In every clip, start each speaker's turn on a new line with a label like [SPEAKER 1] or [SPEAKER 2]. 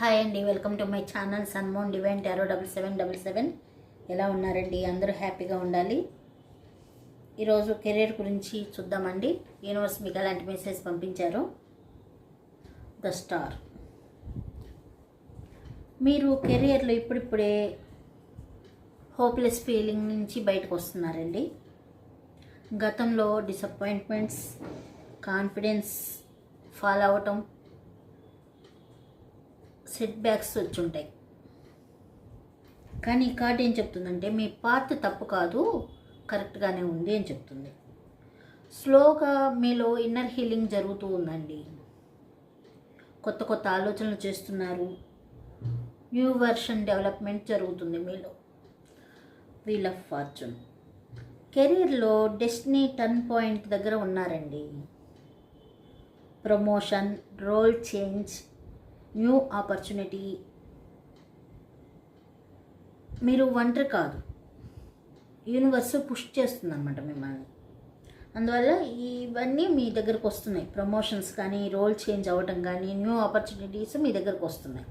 [SPEAKER 1] Hi అండి welcome to my channel sun moon divine tarot double seven double seven. ఎలా ఉన్నారండి? అందరూ హ్యాపీగా ఉండాలి. ఈరోజు కెరీర్ గురించి చూద్దామండి. యూనివర్స్ మీకు ఎలాంటి మెసేజ్ పంపించారు? The star. మీరు కెరియర్లో ఇప్పుడిప్పుడే హోప్లెస్ ఫీలింగ్ నుంచి బయటకు వస్తున్నారండి. గతంలో డిసప్పాయింట్మెంట్స్ కాన్ఫిడెన్స్ ఫాలో అవటం సెట్ బ్యాక్స్ వచ్చి ఉంటాయి. కానీ ఈ కార్డ్ ఏం చెప్తుందంటే మీ పాత్ తప్పు కాదు కరెక్ట్గానే ఉంది అని చెప్తుంది. స్లోగా మీలో ఇన్నర్ హీలింగ్ జరుగుతూ ఉందండి. కొత్త కొత్త ఆలోచనలు చేస్తున్నారు. న్యూ వర్షన్ డెవలప్మెంట్ జరుగుతుంది మీలో. వీల్ ఆఫ్ ఫార్చ్యూన్ కెరీర్లో డెస్టినీ టర్న్ పాయింట్ దగ్గర ఉన్నారండి. Promotion role change new opportunity. మీరు ఒంటరి కాదు. యూనివర్స్ పుష్ చేస్తుంది అనమాట మిమ్మల్ని. అందువల్ల ఇవన్నీ మీ దగ్గరకు వస్తున్నాయి. ప్రమోషన్స్ కానీ రోల్ చేంజ్ అవ్వటం కానీ న్యూ ఆపర్చునిటీస్ మీ దగ్గరకు వస్తున్నాయి.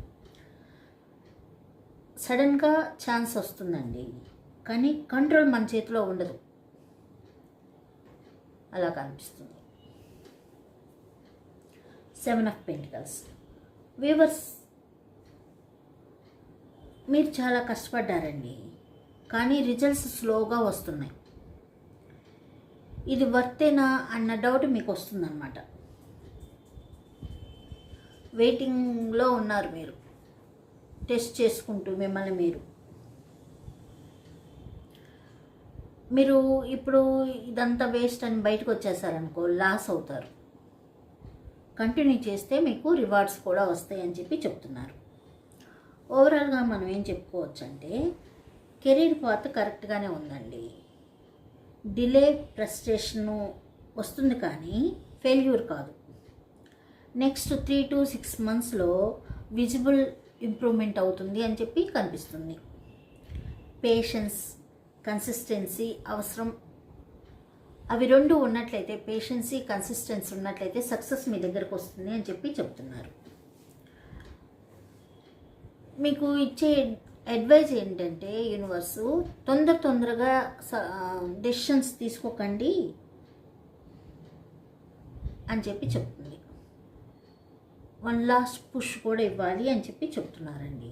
[SPEAKER 1] సడన్గా ఛాన్స్ వస్తుందండి. కానీ కంట్రోల్ మన చేతిలో ఉండదు. అలా కనిపిస్తుంది. Seven of pentacles. వ్యూవర్స్ మీరు చాలా కష్టపడ్డారండి. కానీ రిజల్ట్స్ స్లోగా వస్తున్నాయి. ఇది వర్తేనా అన్న డౌట్ మీకు వస్తుందన్నమాట. వెయిటింగ్లో ఉన్నారు మీరు. టెస్ట్ చేసుకుంటూ మిమ్మల్ని మీరు. మీరు ఇప్పుడు ఇదంతా వేస్ట్ అని బయటకు వచ్చేసారనుకో లాస్ అవుతారు. కంటిన్యూ చేస్తే మీకు రివార్డ్స్ కూడా వస్తాయి అని చెప్పి చెప్తున్నారు. ఓవరాల్గా మనం ఏం చెప్పుకోవచ్చు అంటే కెరీర్ పాత్ కరెక్ట్గానే ఉందండి. డిలే ఫ్రస్ట్రేషను వస్తుంది కానీ ఫెయిల్యూర్ కాదు. నెక్స్ట్ త్రీ టు సిక్స్ మంత్స్లో విజిబుల్ ఇంప్రూవ్మెంట్ అవుతుంది అని చెప్పి కనిపిస్తుంది. పేషెన్స్ కన్సిస్టెన్సీ అవసరం అవి రెండు ఉన్నట్లయితే పేషెన్సీ కన్సిస్టెన్సీ ఉన్నట్లయితే సక్సెస్ మీ దగ్గరకు వస్తుంది అని చెప్పి చెప్తున్నారు. మీకు ఇచ్చే అడ్వైజ్ ఏంటంటే యూనివర్సు తొందర తొందరగా డెసిషన్స్ తీసుకోకండి అని చెప్పి చెప్తుంది. వన్ లాస్ట్ పుష్ కూడా ఇవ్వాలి అని చెప్పి చెప్తున్నారండి.